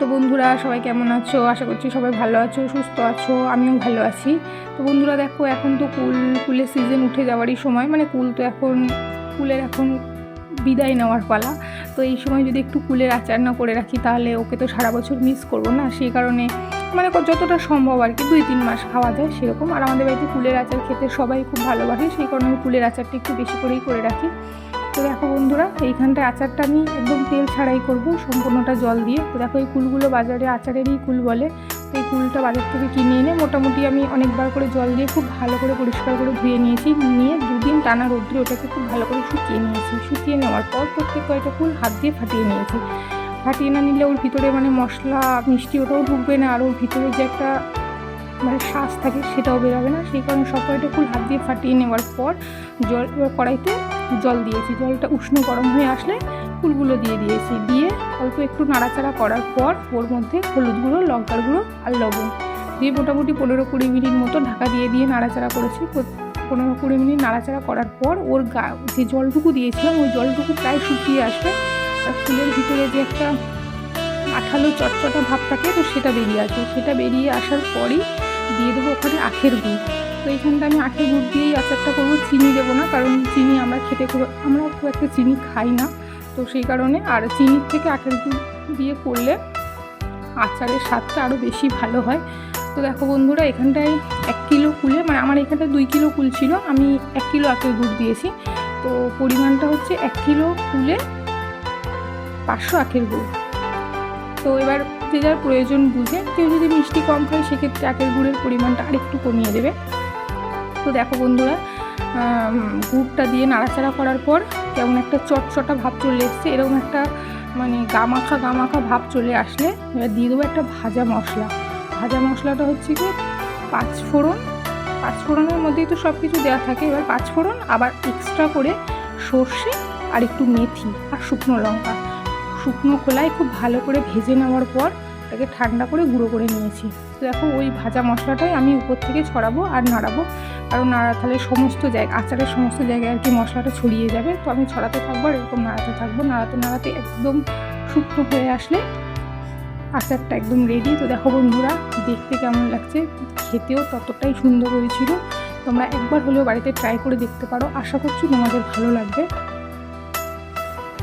তো বন্ধুরা, সবাই কেমন আছো? আশা করছি সবাই ভালো আছো, সুস্থ আছো, আমিও ভালো আছি। তো বন্ধুরা, দেখো, এখন তো কুল, কুলের সিজন উঠে যাওয়ারই সময়। মানে কুল তো এখন, কুলের এখন বিদায় নেওয়ার পালা। তো এই সময় যদি একটু কুলের আচার না করে রাখি, তাহলে ওকে তো সারা বছর মিস করব না। সেই কারণে মানে যতটা সম্ভব আর কি, দুই, তিন মাস খাওয়া যায় সেরকম। আর আমাদের বাড়িতে কুলের আচার খেতে সবাই খুব ভালোবাসে, সেই কারণে আমি কুলের আচারটা একটু বেশি করেই করে রাখি। তো দেখো বন্ধুরা, এইখানটায় আচারটা আমি একদম তেল ছাড়াই করব, সম্পূর্ণটা জল দিয়ে। তো দেখো এই কুলগুলো বাজারে আচারেরই কুল বলে, তো এই কুলটা বাজার থেকে কিনে এনে মোটামুটি আমি অনেকবার করে জল দিয়ে খুব ভালো করে পরিষ্কার করে ধুয়ে নিয়েছি, নিয়ে দুদিন টানা রোদ্রে ওটাকে খুব ভালো করে শুকিয়ে নিয়েছি। শুকিয়ে নেওয়ার পর প্রত্যেক কয়েকটা কুল হাত দিয়ে ফাটিয়ে নিয়েছি। ফাটিয়ে না নিলে ওর ভিতরে মানে মশলা, মিষ্টি ওটাও ঢুকবে না, আর ওর ভিতরে যে একটা মানে শ্বাস থাকে সেটাও বেরোবে না। সেই কারণে সব কয়টা ফুল হাত দিয়ে ফাটিয়ে নেওয়ার পর জল, এবার কড়াইতে জল দিয়েছি। জলটা উষ্ণ গরম হয়ে আসলে ফুলগুলো দিয়ে দিয়েছি। দিয়ে অল্প একটু নাড়াচাড়া করার পর ওর মধ্যে হলুদ গুঁড়ো, লঙ্কার গুঁড়ো আর লবণ। দিয়ে মোটামুটি পনেরো কুড়ি মিনিট মতো ঢাকা দিয়ে দিয়ে নাড়াচাড়া করেছি। পনেরো কুড়ি মিনিট নাড়াচাড়া করার পর ওর গা, যে জলটুকু দিয়েছিলাম ওই জলটুকু প্রায় শুকিয়ে আসবে। আর ফুলের ভিতরে যে একটা আঠালো চটচটা ভাব থাকে তো সেটা বেরিয়ে আসবে। সেটা বেরিয়ে আসার পরই দিয়ে দেবো ওখানে আখের গুড়। তো এইখানটা আমি আখের গুড় দিয়েই আচারটা করব, চিনি দেবো না, কারণ চিনি আমরা খেতে খুব, আমরা খুব একটা চিনি খাই না। তো সেই কারণে, আর চিনির থেকে আখের গুড় দিয়ে করলে আচারের স্বাদটা আরও বেশি ভালো হয়। তো দেখো বন্ধুরা, এখানটায় এক কিলো কুলে মানে আমার এখানটায় দুই কিলো কুল ছিল, আমি এক কিলো আখের গুড় দিয়েছি। তো পরিমাণটা হচ্ছে এক কিলো কুলে পাঁচশো আখের গুড়। তো এবার যে যার প্রয়োজন বুঝে, কেউ যদি মিষ্টি কম খায়, সেক্ষেত্রে আখের গুড়ের পরিমাণটা আরেকটু কমিয়ে দেবে। তো দেখো বন্ধুরা গুড়টা দিয়ে নাড়াচাড়া করার পর কেমন একটা চটচটা ভাব চলে এসছে। এরকম একটা মানে গামাখা গামাখা ভাব চলে আসলে এবার দিয়ে দেবো একটা ভাজা মশলা। ভাজা মশলাটা হচ্ছে কি, পাঁচ ফোড়ন। পাঁচ ফোড়নের মধ্যেই তো সব কিছু দেওয়া থাকে। এবার পাঁচ ফোড়ন, আবার এক্সট্রা করে সর্ষে আর একটু মেথি আর শুকনো লঙ্কা। শুকনো খোলায় খুব ভালো করে ভেজে নেওয়ার পর ওটাকে ঠান্ডা করে গুঁড়ো করে নিয়েছি। তো দেখো, ওই ভাজা মশলাটাই আমি উপর থেকে ছড়াবো আর নাড়াবো। কারণ নাড়া তাহলে সমস্ত জায়গা, আচারের সমস্ত জায়গায় আর কি মশলাটা ছড়িয়ে যাবে। তো আমি ছড়াতে থাকব আর এরকম নাড়াতে থাকব। নাড়াতে নাড়াতে একদম শুকনো হয়ে আসলে আচারটা একদম রেডি তো দেখো বন্ধুরা, দেখতে কেমন লাগছে? খেতেও ততটাই সুন্দর হয়েছিল। তোমরা একবার হলেও বাড়িতে ট্রাই করে দেখতে পারো। আশা করছি তোমাদের ভালো লাগবে।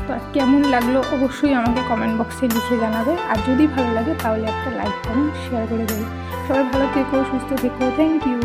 তো আর কেমন লাগল অবশ্যই আমাকে কমেন্ট বক্সে লিখে জানাবে। আর যদি ভালো লাগে তাহলে একটা লাইক কমেন্ট শেয়ার করে দেবে সবাই ভালো থেকো, সুস্থ থেকো। Thank you